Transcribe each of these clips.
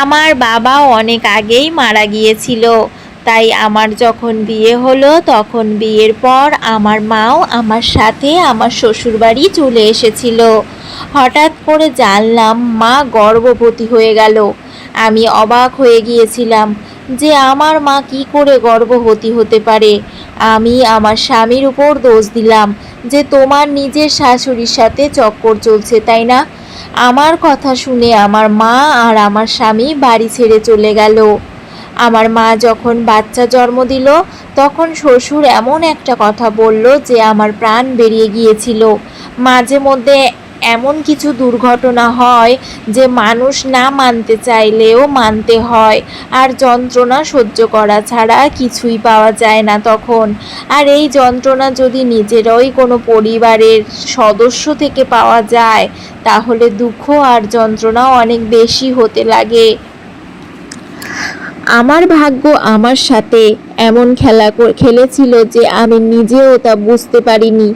আমার বাবা অনেক আগেই মারা গিয়েছিল। তাই আমার যখন বিয়ে হলো, তখন বিয়ের পর আমার মাও আমার সাথে আমার শ্বশুরবাড়ি চলে এসেছিল। হঠাৎ করে জানলাম, মা গর্ভবতী হয়ে গেল। আমি অবাক হয়ে গিয়েছিলাম যে আমার মা কি করে গর্ভবতী হতে পারে। আমি আমার স্বামীর উপর দোষ দিলাম যে তোমার নিজের শাশুড়ির সাথে চক্কর চলছে, তাই না? আমার কথা শুনে আমার মা আর আমার স্বামী বাড়ি ছেড়ে চলে গেল। আমার মা যখন বাচ্চা জন্ম দিল, তখন শ্বশুর এমন একটা কথা বলল যে আমার প্রাণ বেরিয়ে গিয়েছিল। মাঝে মধ্যে এমন কিছু দুর্ঘটনা হয় যে মানুষ না মানতে চাইলেও মানতে হয়। আর যন্ত্রণা সহ্য করা ছাড়া কিছুই পাওয়া যায় না তখন। আর এই যন্ত্রণা যদি নিজেরই কোনো পরিবারের সদস্য থেকে পাওয়া যায়, তাহলে দুঃখ আর যন্ত্রণা অনেক বেশি হতে লাগে। আমার ভাগ্য আমার সাথে এমন খেলা খেলেছিল যে আমি নিজেও তা বুঝতে পারিনি।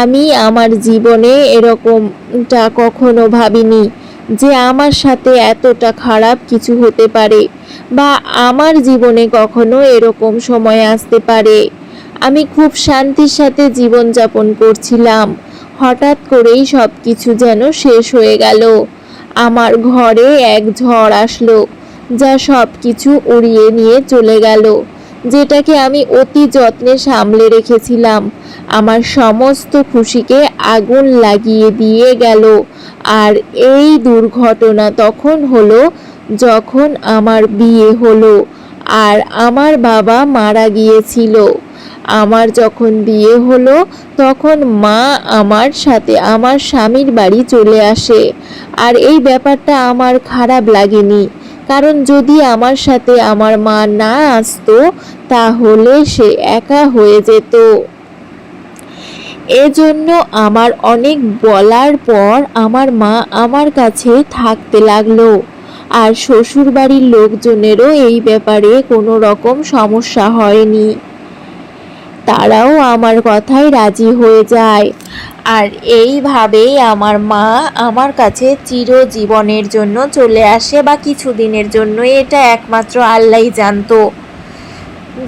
আমি আমার জীবনে এরকমটা কখনো ভাবিনি যে আমার সাথে এতটা খারাপ কিছু হতে পারে বা আমার জীবনে কখনো এরকম সময় আসতে পারে। আমি খুব শান্তির সাথে জীবনযাপন করছিলাম। হঠাৎ করেই সব কিছু যেন শেষ হয়ে গেল। আমার ঘরে এক ঝড় আসলো। যা সব কিছু উড়িয়ে নিয়ে চলে গেল, যেটাকে আমি অতি যত্নে সামলে রেখেছিলাম। আমার সমস্ত খুশিকে আগুন লাগিয়ে দিয়ে গেল, আর এই দুর্ঘটনা তখন হলো যখন আমার বিয়ে হলো, আর আমার বাবা মারা গিয়েছিল। আমার যখন বিয়ে হলো, তখন মা আমার সাথে আমার স্বামীর বাড়ি চলে আসে, আর এই ব্যাপারটা আমার খারাপ লাগেনি। কারণ যদি আমার সাথে আমার মা না আসতো, তাহলে সে একা হয়ে যেত। এজন্য আমার অনেক বলার পর আমার মা আমার কাছে থাকতে লাগল। আর শ্বশুরবাড়ির লোকজনেরও এই ব্যাপারে কোনো রকম সমস্যা হয়নি। তারাও আমার কথায় রাজি হয়ে যায়। আর এইভাবেই আমার মা আমার কাছে চিরজীবনের জন্য চলে আসে বা কিছুদিনের জন্য, এটা একমাত্র আল্লাহই জানতো।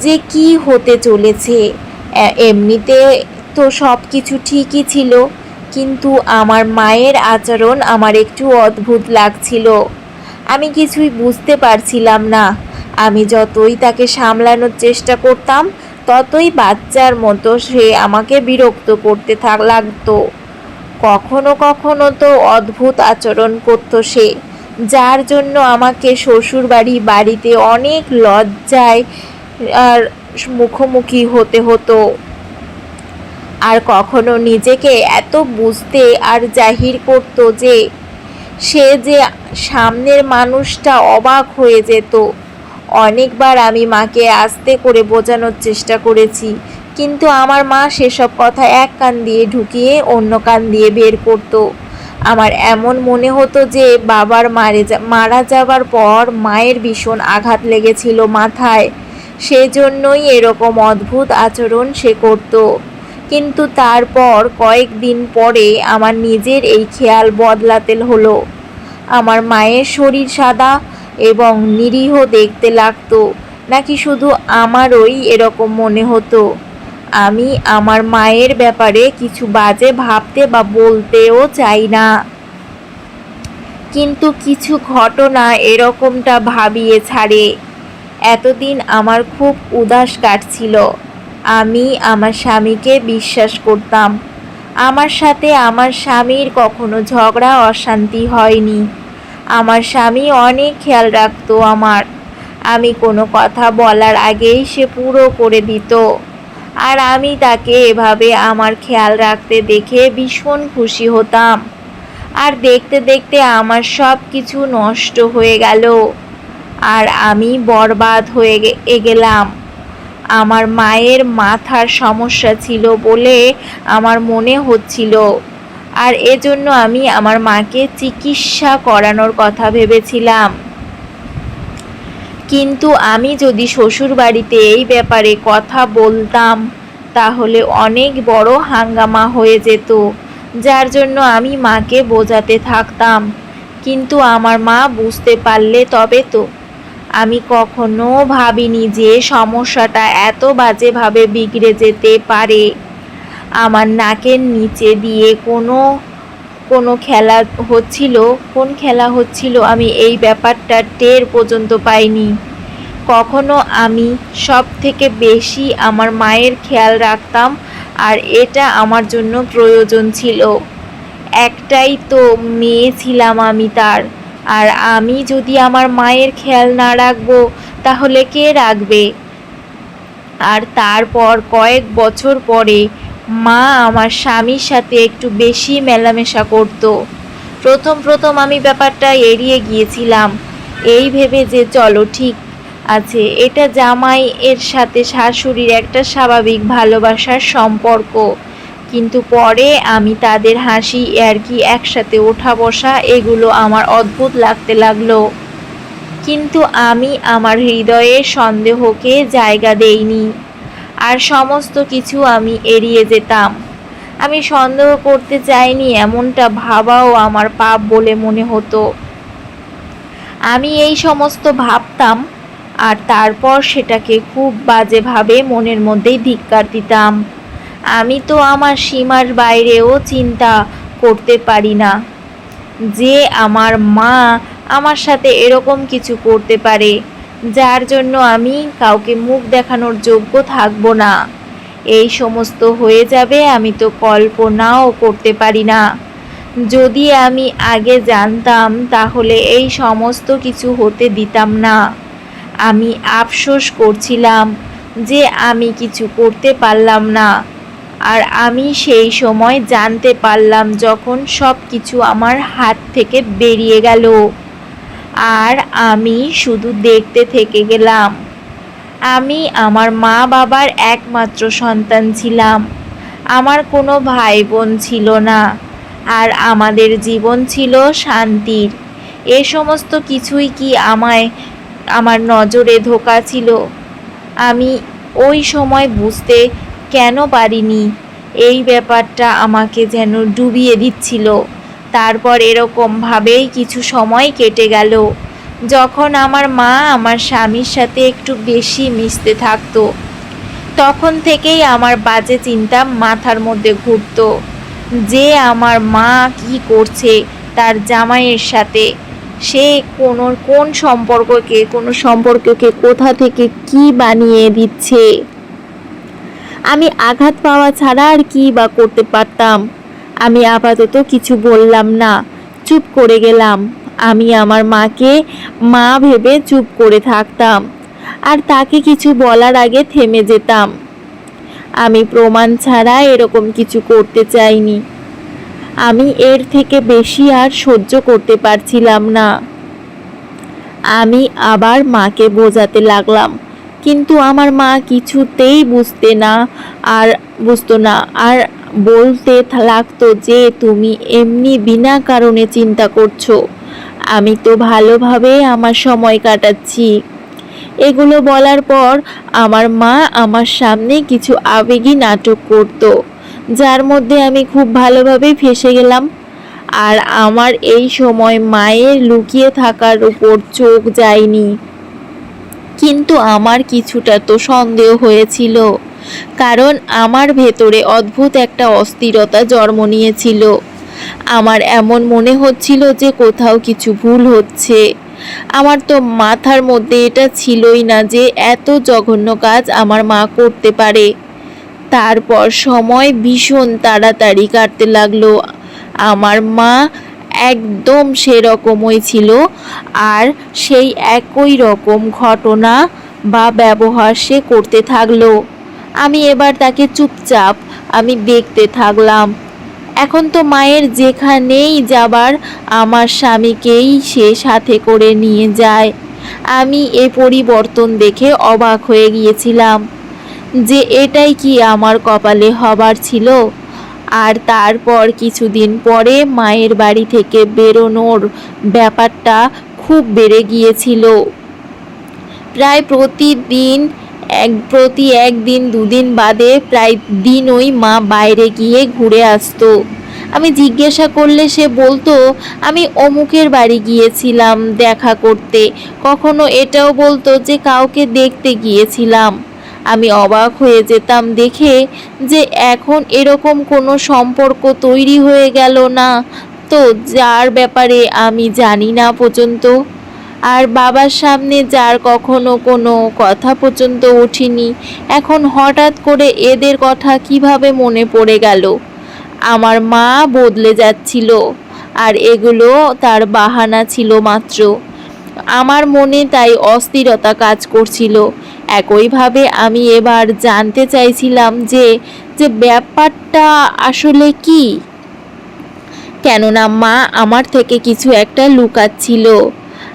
যে কি হতে চলেছে এমনিতে তো সব কিছু ঠিকই ছিল, কিন্তু আমার মায়ের আচরণ আমার একটু অদ্ভুত লাগছিল। আমি কিছুই বুঝতে পারছিলাম না। আমি যতই তাকে সামলানোর চেষ্টা করতাম ততই বাচ্চার মতো সে আমাকে বিরক্ত করতে থাক লাগতো। কখনো কখনো তো অদ্ভুত আচরণ করতো সে, যার জন্য আমাকে শ্বশুর বাড়ি বাড়িতে অনেক লজ্জায়, আর মুখোমুখি হতে হতো। আর কখনো নিজেকে এত বুঝতে আর জাহির করতো যে, সে যে সামনের মানুষটা অবাক হয়ে যেত। অনেকবার আমি মাকে আস্তে করে বোঝানোর চেষ্টা করেছি, কিন্তু আমার মা সেসব কথা এক কান দিয়ে ঢুকিয়ে অন্য কান দিয়ে বের করতো। আমার এমন মনে হতো যে বাবার মারে মারা যাবার পর মায়ের ভীষণ আঘাত লেগেছিল মাথায়। সেজন্যই এরকম অদ্ভুত আচরণ সে করতো। কিন্তু তারপর কয়েকদিন পরে আমার নিজের এই খেয়াল বদলাতে হলো। আমার মায়ের শরীর সাদা এবং নিরীহ দেখতে লাগতো। নাকি শুধু আমারই এরকম মনে হতো? আমি আমার মায়ের ব্যাপারে কিছু বাজে ভাবতে বা বলতেও চাই না। কিন্তু কিছু ঘটনা এরকমটা ভাবিয়ে ছাড়ে। এতদিন আমার খুব উদাস কাটছিল। আমি আমার স্বামীকে বিশ্বাস করতাম। আমার সাথে আমার স্বামীর কখনো ঝগড়া, অশান্তি হয়নি। আমার স্বামী অনেক খেয়াল রাখতো আমার। আমি কোনো কথা বলার আগেই সে পুরো করে দিত। আর আমি তাকে এভাবে আমার খেয়াল রাখতে দেখে ভীষণ খুশি হতাম। আর দেখতে দেখতে আমার সব কিছু নষ্ট হয়ে গেল। আর আমি বরবাদ হয়ে গেলাম। আমার মায়ের মাথার সমস্যা ছিল বলে আমার মনে হচ্ছিল। আর এজন্য আমি আমার মাকে চিকিৎসা করানোর কথা ভেবেছিলাম। কিন্তু আমি যদি শ্বশুর বাড়িতে এই ব্যাপারে কথা বলতাম, তাহলে অনেক বড় হাঙ্গামা হয়ে যেত, যার জন্য আমি মাকে বোঝাতে থাকতাম। কিন্তু আমার মা বুঝতে পারলে তবে তো। আমি কখনো ভাবিনি যে সমস্যাটা এত বাজেভাবে বিগড়ে যেতে পারে। আমার নাকের নিচে দিয়ে কোনো কোনো খেলা হচ্ছিল, কোন খেলা হচ্ছিল আমি এই ব্যাপারটা টের পর্যন্ত পাইনি। কখনো আমি সব থেকে বেশি আমার মায়ের খেয়াল রাখতাম আর এটা আমার জন্য প্রয়োজন ছিল। একটাই তো মেয়ে ছিলাম আমি তার, আর আমি যদি আমার মায়ের খেয়াল না রাখব তাহলে কে রাখবে? আর তারপর কয়েক বছর পরে মা আমার স্বামীর সাথে একটু বেশি মেলামেশা করত। প্রথম প্রথম আমি ব্যাপারটা এড়িয়ে গিয়েছিলাম। এই ভেবে যে চলো ঠিক আছে, এটা জামাই এর সাথে শাশুড়ির একটা স্বাভাবিক ভালোবাসার সম্পর্ক। কিন্তু পরে আমি তাদের হাসি আর কি একসাথে ওঠা বসা এগুলো আমার অদ্ভুত লাগতে লাগল। কিন্তু আমি আমার হৃদয়ের সন্দেহকে জায়গা দেইনি। আর সমস্ত কিছু আমি এড়িয়ে যেতাম। আমি সন্দেহ করতে চাইনি এমনটা ভাবাও আমার পাপ বলে মনে হতো। আমি এই সমস্ত ভাবতাম আর তারপর সেটাকে খুব বাজেভাবে মনের মধ্যেই ধিক্কার দিতাম। আমি তো আমার সীমার বাইরেও চিন্তা করতে পারি না। যে আমার মা আমার সাথে এরকম কিছু করতে পারে যার জন্য আমি কাউকে মুখ দেখানোর যোগ্য থাকব না। এই সমস্ত হয়ে যাবে, আমি তো কল্পনাও করতে পারি না। যদি আমি আগে জানতাম, তাহলে এই সমস্ত কিছু হতে দিতাম না। আমি আফসোস করছিলাম যে আমি কিছু করতে পারলাম না। আর আমি সেই সময় জানতে পারলাম যখন সব কিছু আমার হাত থেকে বেরিয়ে গেল। আর আমি শুধু দেখতে থেকে গেলাম। আমি আমার মা বাবার একমাত্র সন্তান ছিলাম। আমার কোনো ভাই বোন ছিল না। আর আমাদের জীবন ছিল শান্তির। এ সমস্ত কিছুই কি আমায়, আমার নজরে ধোকা ছিল? আমি ওই সময় বুঝতে কেন পারিনি। এই ব্যাপারটা আমাকে যেন ডুবিয়ে দিচ্ছিল। তারপর এরকমভাবেই কিছু সময় কেটে গেল। যখন আমার মা আমার স্বামীর সাথে একটু বেশি মিশতে থাকতো, তখন থেকেই আমার বাজে চিন্তা মাথার মধ্যে ঘুরতো। যে আমার মা কি করছে তার জামাইয়ের সাথে, সে কোন কোন সম্পর্ককে, কোনো সম্পর্ককে কোথা থেকে কি বানিয়ে দিচ্ছে? আমি আঘাত পাওয়া ছাড়া আর কি বা করতে পারতাম? আমি আপাতত কিছু বললাম না। চুপ করে গেলাম। আমি আমার মাকে, মা ভেবে চুপ করে থাকতাম। আর তাকে কিছু বলার আগে থেমে যেতাম। আমি প্রমাণ ছাড়া এরকম কিছু করতে চাইনি। আমি এর থেকে বেশি আর সহ্য করতে পারছিলাম না। আমি আবার মাকে বোঝাতে লাগলাম। কিন্তু আমার মা কিছুতেই বুঝতে না আর, বুঝতো না। আর বলতে লাগতো যে তুমি এমনি বিনা কারণে চিন্তা করছ। আমি তো ভালোভাবে আমার সময় কাটাচ্ছি। এগুলো বলার পর আমার মা আমার সামনে কিছু আবেগী নাটক করত, যার মধ্যে আমি খুব ভালোভাবেই ফেসে গেলাম। আর আমার এই সময় মায়ের লুকিয়ে থাকার উপর চোখ যায়নি। কিন্তু আমার কিছুটা তো সন্দেহ হয়েছিল। কারণ আমার ভেতরে অদ্ভুত একটা অস্থিরতা জন্ম নিয়েছিল। আমার এমন মনে হচ্ছিল যে কোথাও কিছু ভুল হচ্ছে। আমার তো মাথার মধ্যে এটা ছিলই না যে এত জঘন্য কাজ আমার মা করতে পারে। তারপর সময় ভীষণ তাড়াতাড়ি কাটতে লাগল। আমার মা একদম সেরকমই ছিল আর সেই একই রকম ঘটনা বা ব্যবহার সে করতে থাকল। আমি এবার তাকে চুপচাপ আমি দেখতে থাকলাম। এখন তো মায়ের যেখানেই যাবার, আমার স্বামীকেই সে সাথে করে নিয়ে যায়। আমি এ পরিবর্তন দেখে অবাক হয়ে গিয়েছিলাম যে এটাই কি আমার কপালে হবার ছিল। আর তারপর কিছুদিন পরে মায়ের বাড়ি থেকে বেরোনোর ব্যাপারটা খুব বেড়ে গিয়েছিল। প্রায় প্রতিদিন এক প্রতি একদিন, দুদিন বাদে প্রায় দিনই মা বাইরে গিয়ে ঘুরে আসতো। আমি জিজ্ঞাসা করলে সে বলতো, আমি অমুকের বাড়ি গিয়েছিলাম দেখা করতে। কখনো এটাও বলতো যে কাউকে দেখতে গিয়েছিলাম। আমি অবাক হয়ে যেতাম দেখে যে এখন এরকম কোনো সম্পর্ক তৈরি হয়ে গেল না। তো যার ব্যাপারে আমি জানি না পর্যন্ত আর বাবার সামনে যার কখনো কোনো কথা পর্যন্ত ওঠেনি এখন হঠাৎ করে এদের কথা কীভাবে মনে পড়ে গেল? আমার মা বদলে যাচ্ছিল, আর এগুলো তার বাহানা ছিল মাত্র। আমার মনে তাই অস্থিরতা কাজ করছিল। একইভাবে আমি এবার জানতে চাইছিলাম যে যে ব্যাপারটা আসলে কি? কেননা মা আমার থেকে কিছু একটা লুকাচ্ছিল।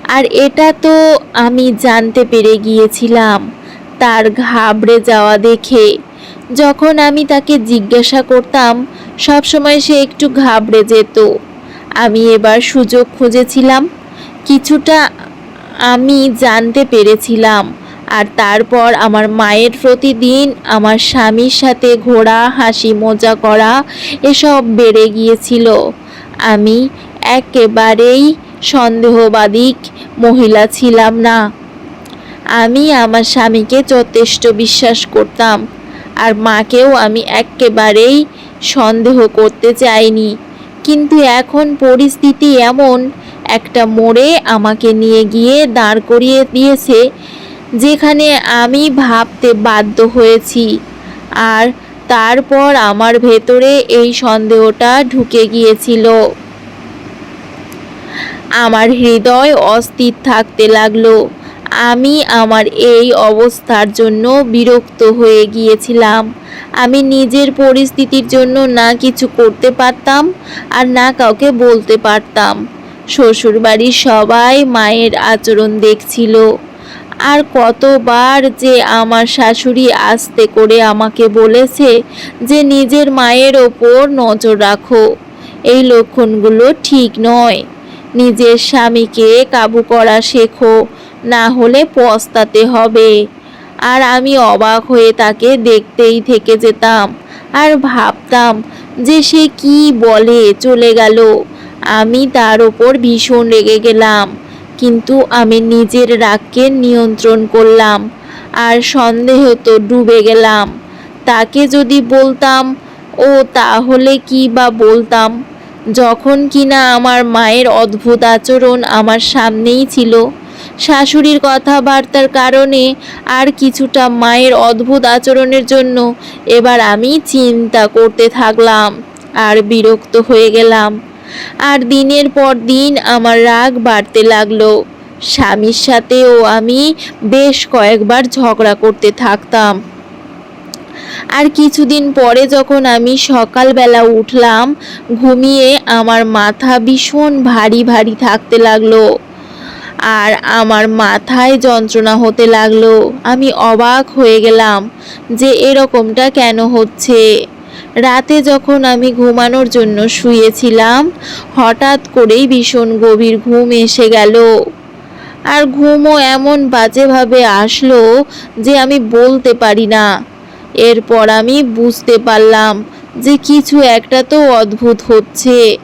আর এটা তো আমি জানতে পেরে গিয়েছিলাম তার ঘাবড়ে যাওয়া দেখে। যখন আমি তাকে জিজ্ঞাসা করতাম সবসময় সে একটু ঘাবড়ে যেত। আমি এবার সুযোগ খুঁজেছিলাম, কিছুটা আমি জানতে পেরেছিলাম। আর তারপর আমার মায়ের প্রতিদিন আমার স্বামীর সাথে ঘোরা হাসি, মজা করা এসব বেড়ে গিয়েছিল। আমি একেবারেই সন্দেহবাদিক মহিলা ছিলাম না। আমি আমার স্বামীকে যথেষ্ট বিশ্বাস করতাম, আর মাকেও আমি একেবারেই সন্দেহ করতে চাইনি। কিন্তু এখন পরিস্থিতি এমন, একটা মোড়ে আমাকে নিয়ে গিয়ে দাঁড় করিয়ে দিয়েছে, যেখানে আমি ভাবতে বাধ্য হয়েছি। আর তারপর আমার ভেতরে এই সন্দেহটা ঢুকে গিয়েছিল। আমার হৃদয় অস্থির থাকতে লাগল। আমি আমার এই অবস্থার জন্য বিরক্ত হয়ে গিয়েছিলাম। আমি নিজের পরিস্থিতির জন্য না কিছু করতে পারতাম আর না কাউকে বলতে পারতাম। শ্বশুরবাড়ির সবাই মায়ের আচরণ দেখছিল। আর কতবার যে আমার শাশুড়ি আস্তে করে আমাকে বলেছে যে নিজের মায়ের ওপর নজর রাখো। এই লক্ষণগুলো ঠিক নয়। নিজের স্বামীকে কাবু করা শেখো, না হলে পস্তাতে হবে। আর আমি অবাক হয়ে তাকে দেখতেই থেকে যেতাম আর ভাবতাম যে সে কি বলে চলে গেল। আমি তার ওপর ভীষণ রেগে গেলাম, কিন্তু আমি নিজের রাগকে নিয়ন্ত্রণ করলাম আর সন্দেহ তো ডুবে গেলাম। তাকে যদি বলতাম, ও, তাহলে কি বা বলতাম? যখন কিনা আমার মায়ের অদ্ভুত আচরণ আমার সামনেই ছিল, শাশুড়ির কথাবার্তার কারণে আর কিছুটা মায়ের অদ্ভুত আচরণের জন্য এবার আমি চিন্তা করতে থাকলাম আর বিরক্ত হয়ে গেলাম। আর দিনের পর দিন আমার রাগ বাড়তে লাগল। স্বামীর সাথেও আমি বেশ কয়েকবার ঝগড়া করতে থাকতাম। আর কিছুদিন পরে যখন আমি সকালবেলা উঠলাম, ঘুমিয়ে আমার মাথা ভীষণ ভারী ভারী থাকতে লাগল। আর আমার মাথায় যন্ত্রণা হতে লাগল। আমি অবাক হয়ে গেলাম যে এরকমটা কেন হচ্ছে। রাতে যখন আমি ঘুমানোর জন্য শুয়েছিলাম, হঠাৎ করেই ভীষণ গভীর ঘুম এসে গেল। আর ঘুমও এমন বাজেভাবে আসলো যে আমি বলতে পারি না। এরপর আমি বুঝতে পারলাম যে কিছু একটা তো অদ্ভুত হচ্ছে,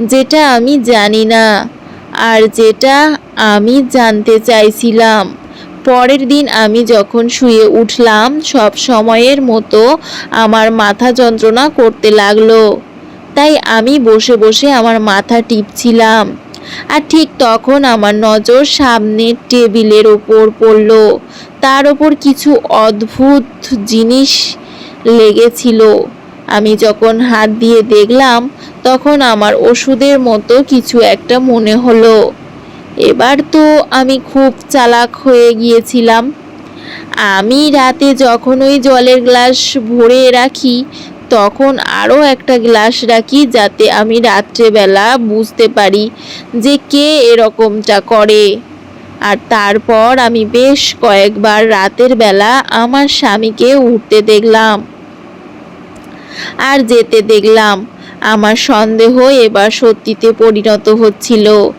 যেটা আমি জানি না। আর যেটা আমি জানতে চাইছিলাম, পরের দিন আমি যখন শুয়ে উঠলাম, সব সময়ের মতো আমার মাথা যন্ত্রণা করতে লাগল। তাই আমি বসে বসে আমার মাথা টিপছিলাম। আর ঠিক তখন আমার নজর সামনের টেবিলের ওপর পড়ল। তার ওপর কিছু অদ্ভুত জিনিস লেগেছিল। আমি যখন হাত দিয়ে দেখলাম, তখন আমার ওষুধের মতো কিছু একটা মনে হলো। এবার তো আমি খুব চালাক হয়ে গিয়েছিলাম। আমি রাতে যখন ওই জলের গ্লাস ভরে রাখি, তখন আরও একটা গ্লাস রাখি যাতে আমি রাত্রেবেলা বুঝতে পারি যে কে এরকমটা করে। আর তারপর আমি বেশ কয়েকবার রাতের বেলা আমার স্বামীকে উঠতে দেখলাম। আর যেতে দেখলাম। আমার সন্দেহ এবার সত্যিতে পরিণত হচ্ছিল।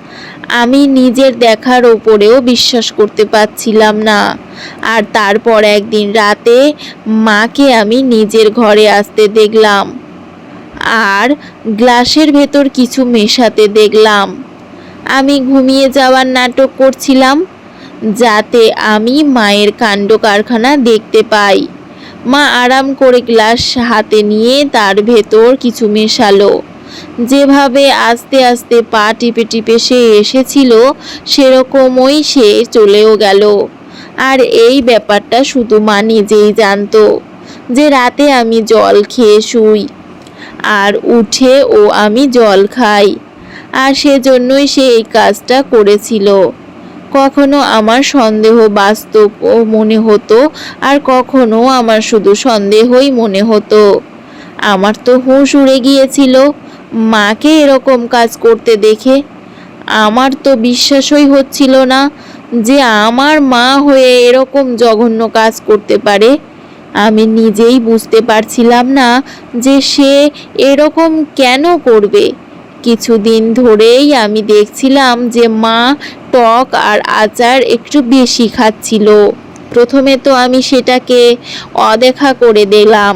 আমি নিজের দেখার ওপরেও বিশ্বাস করতে পারছিলাম না। আর তারপর একদিন রাতে মাকে আমি নিজের ঘরে আসতে দেখলাম। আর গ্লাসের ভেতর কিছু মেশাতে দেখলাম। আমি ঘুমিয়ে যাওয়ার নাটক করছিলাম, যাতে আমি মায়ের কাণ্ড কারখানা দেখতে পাই। মা আরাম করে গ্লাস হাতে নিয়ে তার ভেতর কিছু মেশালো। যেভাবে আস্তে আস্তে পা টিপে টিপে সে এসেছিল, সেরকমই সে চলেও গেল। আর এই ব্যাপারটা শুধু মা নিজেই জানতো, যে রাতে আমি জল খেয়ে শুই, আর উঠে ও আমি জল খাই। আর সেজন্যই সে এই কাজটা করেছিল। কখনো আমার সন্দেহ বাস্তব ও মনে হতো, আর কখনো আমার শুধু সন্দেহই মনে হতো। আমার তো হুঁশ উড়ে গিয়েছিল, মাকে এরকম কাজ করতে দেখে আমার তো বিশ্বাসই হচ্ছিল না যে আমার মা হয়ে এরকম জঘন্য কাজ করতে পারে। আমি নিজেই বুঝতে পারছিলাম না যে সে এরকম কেন করবে। কিছুদিন ধরেই আমি দেখছিলাম যে মা টক আর আচার একটু বেশি খাচ্ছিল। প্রথমে তো আমি সেটাকে অদেখা করে দিলাম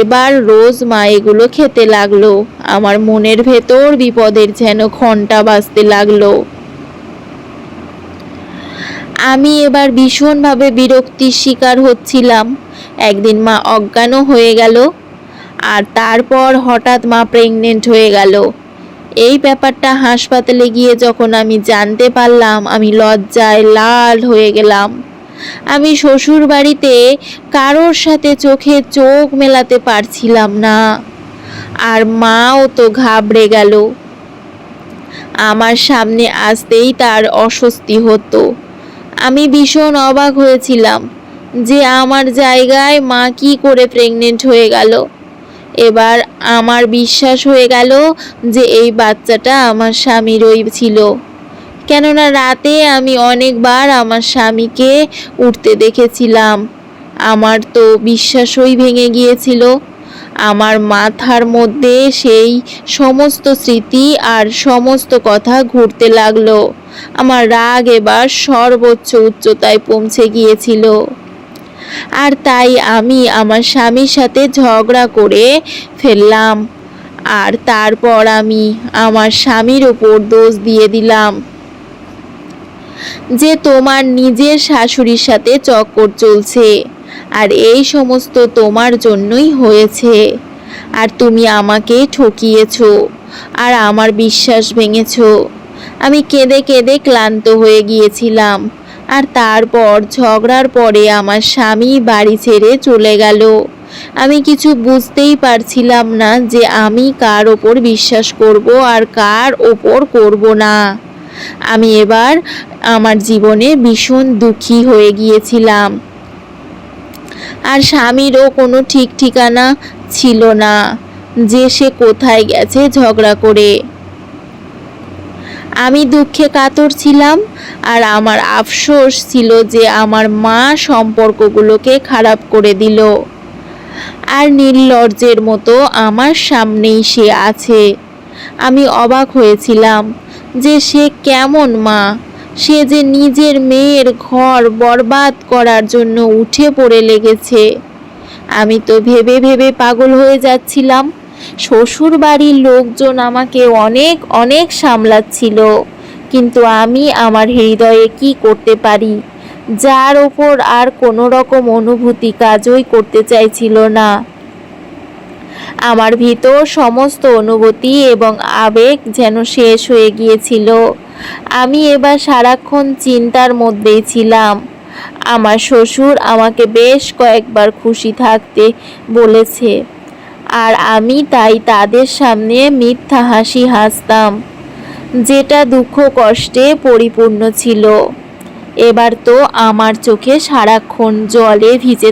এবার রোজ মা এগুলো খেতে লাগল। আমার মনের ভেতর বিপদের যেন ঘণ্টা বাজতে লাগল। আমি এবার ভীষণভাবে বিরক্তির শিকার হচ্ছিলাম। একদিন মা অজ্ঞানও হয়ে গেল। আর তারপর হঠাৎ মা প্রেগনেন্ট হয়ে গেল। এই ব্যাপারটা হাসপাতালে গিয়ে যখন আমি জানতে পারলাম, আমি লজ্জায় লাল হয়ে গেলাম। আমি শ্বশুর বাড়িতে কারোর সাথে চোখে চোখ মেলাতে পারছিলাম না। আর মাও তো ঘাবড়ে গেল। আমার সামনে আসতেই তার অস্বস্তি হতো। আমি ভীষণ অবাক হয়েছিলাম যে আমার জায়গায় মা কি করে প্রেগনেন্ট হয়ে গেল। এবার আমার বিশ্বাস হয়ে গেল যে এই বাচ্চাটা আমার স্বামীরই ছিল। কেননা রাতে আমি অনেকবার আমার স্বামীকে উঠতে দেখেছিলাম। আমার তো বিশ্বাসই ভেঙে গিয়েছিল। আমার মাথার মধ্যে সেই সমস্ত স্মৃতি আর সমস্ত কথা ঘুরতে লাগল। আমার রাগ এবার সর্বোচ্চ উচ্চতায় পৌঁছে গিয়েছিল। আর তাই আমি আমার স্বামীর সাথে ঝগড়া করে ফেললাম। আর তারপর আমি আমার স্বামীর ওপর দোষ দিয়ে দিলাম। যে তোমার নিজের শাশুড়ির সাথে চক্কর চলছে, আর এই সমস্ত তোমার জন্যই হয়েছে। আর তুমি আমাকে ঠকিয়েছো, আর আমার বিশ্বাস ভেঙেছ। আমি কেঁদে কেঁদে ক্লান্ত হয়ে গিয়েছিলাম। আর তারপর ঝগড়ার পরে আমার স্বামী বাড়ি ছেড়ে চলে গেল। আমি কিছু বুঝতেই পারছিলাম না যে আমি কার ওপর বিশ্বাস করব আর কার ওপর করব না। আমি এবার আমার জীবনে ভীষণ দুঃখী হয়ে গিয়েছিলাম। আর স্বামীরও কোনো ঠিক ঠিকানা ছিল না যে সে কোথায় গেছে ঝগড়া করে। আমি দুঃখে কাতর ছিলাম, আর আমার আফসোস ছিল যে আমার মা সম্পর্কগুলোকে খারাপ করে দিল। আর নির্লজ্জের মতো আমার সামনেই সে আছে। আমি অবাক হয়েছিলাম যে সে কেমন মা। সে যে নিজের মেয়ের ঘর বরবাদ করার জন্য উঠে পড়ে লেগেছে। আমি তো ভেবে ভেবে পাগল হয়ে যাচ্ছিলাম। শ্বশুর বাড়ির লোকজন আমাকে অনেক অনেক সামলাচ্ছিল। কিন্তু আমি আমার হৃদয়ে কি করতে পারি? যার ওপর আর কোনো রকম অনুভূতি কাজই করতে চাইছিল না। আমার ভিতর সমস্ত অনুভূতি এবং আবেগ যেন শেষ হয়ে গিয়েছিল। আমি এবার সারাক্ষণ চিন্তার মধ্যেই ছিলাম। আমার শ্বশুর আমাকে বেশ কয়েকবার খুশি থাকতে বলেছে। আর আমি তাই তাদের সামনে মিথ্যা হাসি হাসতাম। যেটা দুঃখ কষ্টে পরিপূর্ণ ছিল। এবার তো আমার চোখে সারাক্ষণ জলে ভিজে